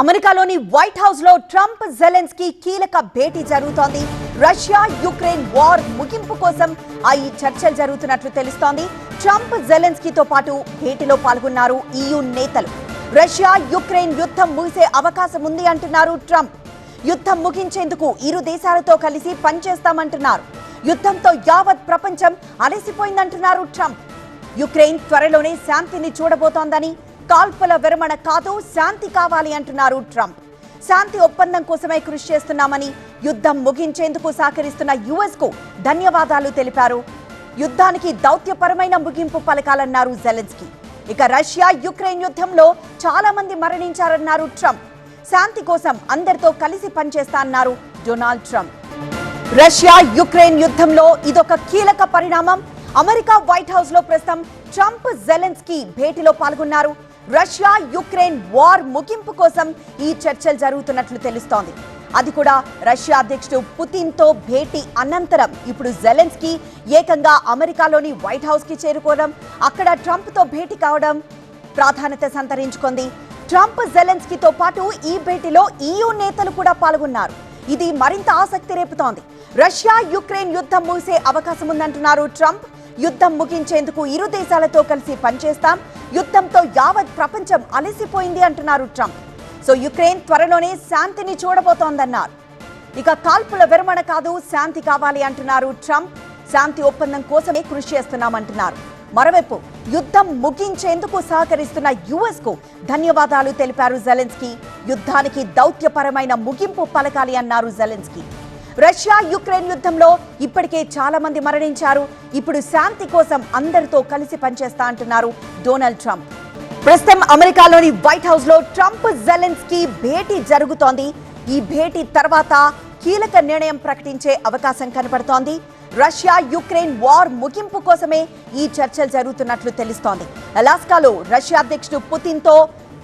అమెరికాలోని వైట్ హౌస్లో Trump Zelensky కీలక భేటీ జరుగుతోంది. రష్యా యుక్రెయిన్ వార్ ముగింపు కోసం ఆ ఈ చర్చలు జరుగుతున్నట్లు తెలుస్తోంది. ట్రంప్ జెలెన్స్కీతో పాటు భేటీలో పాల్గొన్నారు ఈయూ నేతలు. రష్యా యుక్రెయిన్ యుద్ధం ముగిసే అవకాశం ఉంది అంటున్నారు ట్రంప్. యుద్ధం ముగించేందుకు ఇరు దేశాలతో కలిసి పనిచేస్తామంటున్నారు. యుద్ధంతో యావత్ ప్రపంచం అలసిపోయిందంటున్నారు ట్రంప్. యుక్రెయిన్ త్వరలోనే శాంతిని చూడబోతోందని కాల్పుల విరమణ కాదు శాంతి కావాలి అంటున్నారు ట్రంప్. శాంతి ఒప్పందం కోసమే కృషి చేస్తున్నామని యుద్ధం ముగించేందుకు సహకరిస్తున్న యుఎస్కు ధన్యవాదాలు తెలిపారు. యుద్ధానికి దౌత్యపరమైన ముగింపు పలకాలన్నారు జెలెన్స్కీ. ఇక రష్యా యుక్రెయిన్ యుద్ధంలో చాలా మంది మరణించారన్నారు ట్రంప్. శాంతి కోసం అందరితో కలిసి పనిచేస్తా అన్నారు డొనాల్డ్ ట్రంప్. రష్యా యుక్రెయిన్ యుద్ధంలో ఇదొక కీలక పరిణామం. అమెరికా వైట్ హౌస్లో ప్రస్తుతం ట్రంప్ జెలెన్స్కీ భేటీలో పాల్గొన్నారు. రష్యా యుక్రెయిన్ వార్ ముగింపు కోసం ఈ చర్చలు జరుగుతున్నట్లు తెలుస్తోంది. అది కూడా రష్యా అధ్యక్షుడు పుతిన్తో భేటీ అనంతరం. ఇప్పుడు జెలెన్స్కీ ఏకంగా అమెరికాలోని వైట్ హౌస్కి చేరుకోవడం అక్కడ ట్రంప్తో భేటీ కావడం ప్రాధాన్యత సంతరించుకుంది. ట్రంప్ జెలెన్స్కీతో పాటు ఈ భేటీలో ఈయూ నేతలు కూడా పాల్గొన్నారు. ఇది మరింత ఆసక్తి రేపుతోంది. రష్యా యుక్రెయిన్ యుద్ధం ముగిసే అవకాశం ఉందంటున్నారు ట్రంప్. యుద్ధం ముగించేందుకు ఇరు దేశాలతో కలిసి పనిచేస్తాం. యుద్ధంతో యావత్ ప్రపంచం అలసిపోయింది అంటున్నారు ట్రంప్. సో యుక్రెయిన్ త్వరలోనే శాంతిని చూడబోతోందన్నారు. ఇక కాల్పుల విరమణ కాదు శాంతి కావాలి అంటున్నారు ట్రంప్. శాంతి ఒప్పందం కోసమే కృషి చేస్తున్నామంటున్నారు. మరోవైపు యుద్ధం ముగించేందుకు సహకరిస్తున్న యుఎస్కు ధన్యవాదాలు తెలిపారు జెలెన్స్కీ. యుద్ధానికి దౌత్యపరమైన ముగింపు పలకాలి అన్నారు జెలెన్స్కీ. రష్యా యుక్రెయిన్ యుద్ధంలో ఇప్పటికే చాలా మంది మరణించారు. ఇప్పుడు శాంతి కోసం అందరితో కలిసి పనిచేస్తా అంటున్నారు డొనాల్డ్ ట్రంప్. ప్రస్తుతం అమెరికాలోని వైట్ హౌస్లో ట్రంప్ జెలెన్స్కీ భేటీ జరుగుతోంది. ఈ భేటీ తర్వాత కీలక నిర్ణయం ప్రకటించే అవకాశం కనపడుతోంది. రష్యా యుక్రెయిన్ వార్ ముగింపు కోసమే ఈ చర్చలు జరుగుతున్నట్లు తెలుస్తోంది. అలాస్కాలో రష్యా అధ్యక్షుడు పుతిన్తో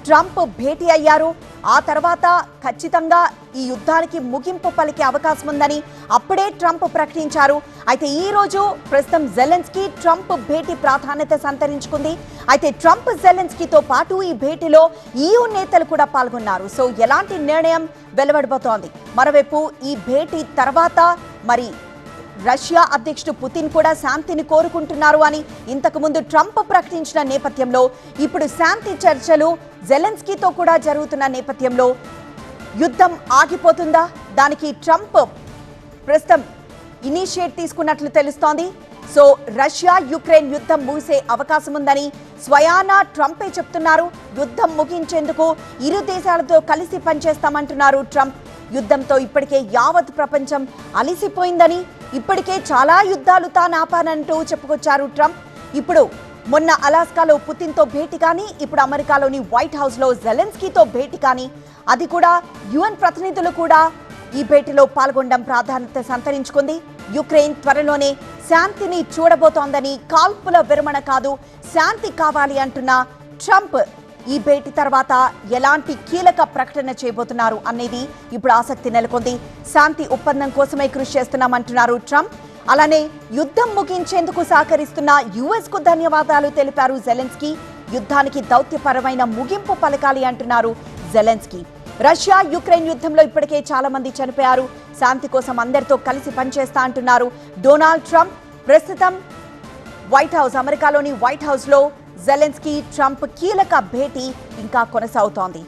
ట్రంప్ భేటీ అయ్యారు. ఆ తర్వాత ఖచ్చితంగా ఈ యుద్ధానికి ముగింపు పలికే అవకాశం ఉందని అప్పుడే ట్రంప్ ప్రకటించారు. అయితే ఈ రోజు ప్రస్తుతం జెలెన్స్కీ ట్రంప్ భేటీ ప్రాధాన్యత సంతరించుకుంది. అయితే ట్రంప్ జెలెన్స్కీతో పాటు ఈ భేటీలో ఈయూ నేతలు కూడా పాల్గొన్నారు. సో ఎలాంటి నిర్ణయం వెలువడబోతోంది? మరోవైపు ఈ భేటీ తర్వాత మరి రష్యా అధ్యక్షుడు పుతిన్ కూడా శాంతిని కోరుకుంటున్నారు అని ఇంతకుముందు ట్రంప్ ప్రకటించిన నేపథ్యంలో ఇప్పుడు శాంతి చర్చలు జెలెన్స్కీతో కూడా జరుగుతున్న నేపథ్యంలో యుద్ధం ఆగిపోతుందా? దానికి ట్రంప్ ప్రస్తుతం ఇనిషియేట్ తీసుకున్నట్లు తెలుస్తోంది. సో రష్యా యుక్రెయిన్ యుద్ధం ముగిసే అవకాశం ఉందని స్వయానా ట్రంపే చెప్తున్నారు. యుద్ధం ముగించేందుకు ఇరు దేశాలతో కలిసి పనిచేస్తామంటున్నారు ట్రంప్. యుద్ధంతో ఇప్పటికే యావత్ ప్రపంచం అలిసిపోయిందని ఇప్పటికే చాలా యుద్ధాలు తాను ఆపానంటూ చెప్పుకొచ్చారు ట్రంప్. ఇప్పుడు మొన్న అలాస్కాలో పుతిన్తో భేటీ కానీ ఇప్పుడు అమెరికాలోని వైట్ హౌస్లో జెలెన్స్కీతో భేటీ కానీ అది కూడా యుఎన్ ప్రతినిధులు కూడా ఈ భేటీలో పాల్గొనడం ప్రాధాన్యత సంతరించుకుంది. యుక్రెయిన్ త్వరలోనే శాంతిని చూడబోతోందని కాల్పుల విరమణ కాదు శాంతి కావాలి అంటున్న ట్రంప్ ఈ భేటీ తర్వాత ఎలాంటి కీలక ప్రకటన చేయబోతున్నారు అనేది ఇప్పుడు ఆసక్తి నెలకొంది. శాంతి ఒప్పందం కోసమే కృషి చేస్తున్నామంటున్నారు ట్రంప్. అలానే యుద్ధం ముగించేందుకు సహకరిస్తున్న యుఎస్కు ధన్యవాదాలు తెలిపారు జెలెన్స్కీ. యుద్ధానికి దౌత్యపరమైన ముగింపు పలకాలి అంటున్నారు జెలెన్స్కీ. రష్యా యుక్రెయిన్ యుద్ధంలో ఇప్పటికే చాలా మంది చనిపోయారు. శాంతి కోసం అందరితో కలిసి పనిచేస్తా అంటున్నారు డొనాల్డ్ ట్రంప్. ప్రస్తుతం వైట్ హౌస్ అమెరికాలోని వైట్ హౌస్లో జెలెన్స్కీ ట్రంప్ కీలక భేటీ ఇంకా కొనసాగుతోంది.